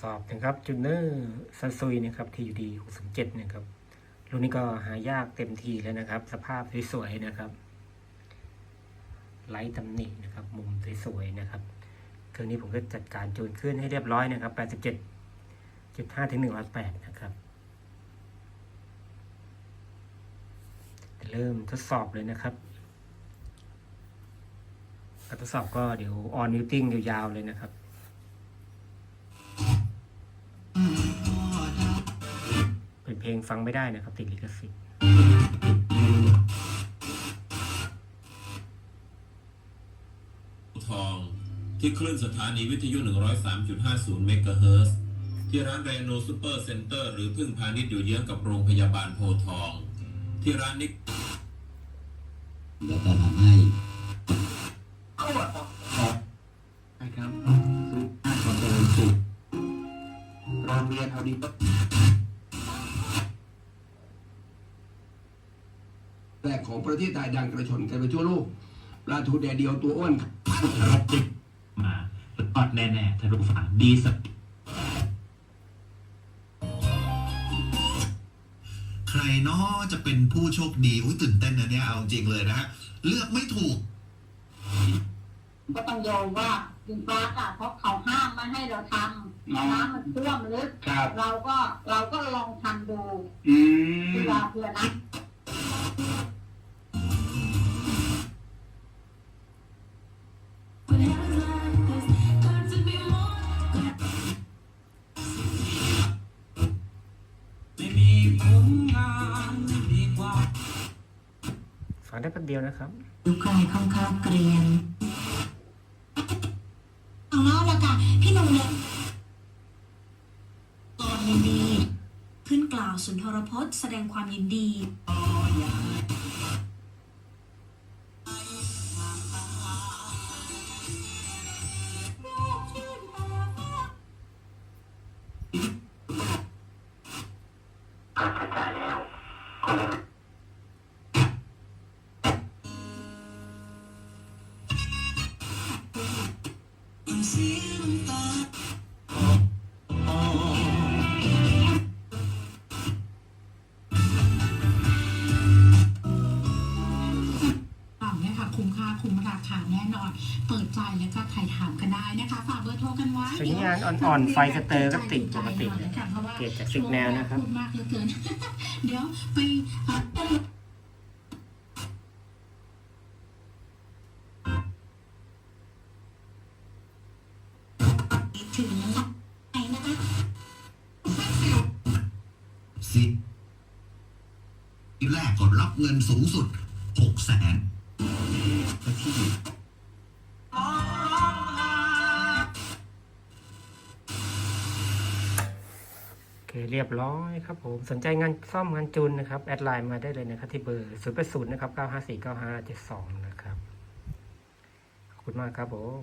สอบนะครับจูเนอร์ซันซุยนะครับที่อยู่ดี607นะครับรุ่นนี้ก็หายากเต็มทีแล้วนะครับ สภาพสวยๆนะครับไร้ตำหนินะครับ มุมสวยๆนะครับเครื่องนี้ผมก็จัดการจูนขึ้นให้เรียบร้อยนะครับ87.5ถึง108นะครับเริ่มทดสอบเลยนะครับการทดสอบก็เดี๋ยวออนนิวติ้งยาวๆเลยนะครับ ลงฟังไม่ได้นะครับ ติดลิขสิทธิ์ทองที่คลื่นสถานีวิทยุ 103.50 เมกะเฮิรตซ์ที่ร้านเรโนซูเปอร์เซ็นเตอร์หรือพึ่งพาณิชย์อยู่เยื้องกับโรงพยาบาลโพธิ์ทอง ที่ร้านนิกแล้วก็ทำให้ใช่ครับสุห้าคนเจริญสุขโรงเรียนเอาดีปะ รกของประเทศไทยดังกระชอนกันไปทั่วโลกปลาทูแดดเดียวตัวอ้วนรถติดมาตอดแน่ๆทะลุฝั่งดีสักใครเนาะจะเป็นผู้โชคดีอุ้ยตื่นเต้นนะเนี่ยเอาจริงเลยนะฮะเลือกไม่ถูก ก็ต้องยอมว่าดินฟ้าอะเพราะเขาห้ามไม่ให้เราทำน้ำมันท่วมลึกครับเราก็เราก็ลองทำดูอืเพื่มอเพื่อนะ ฟังได้แป๊บเดียวนะครับดูใครค่อนข้างเกรียนเอาแล้วละค่ะ พี่หนุ่มเนี่ยตอนยินดีขึ้นกล่าวสุนทรพจน์แสดงความยินดี คุ้มราคาแน่นอน เปิดใจแล้วก็ใครถามกันได้นะคะฝากเบอร์โทรกันไว้สัญญาณอ่อนๆไฟสเตอร์ก็ติดปกติเลยค่ะเพราะว่าเกตจากสิกแนวนะครับพูดมากเหลือเกิน เดี๋ยวไปเอ่อถึงไหนนะคะสิทีแรกก็รับเงินสูงสุดหกแสนที่ โอเคเรียบร้อยครับผมสนใจงานซ่อมงานจูนนะครับ แอดไลน์มาได้เลยนะครับที่เบอร์ศูนย์แปดศูนย์นะครับเก้าห้าสี่เก้าห้าเจ็ดสองนะครับ ขอบคุณมากครับผม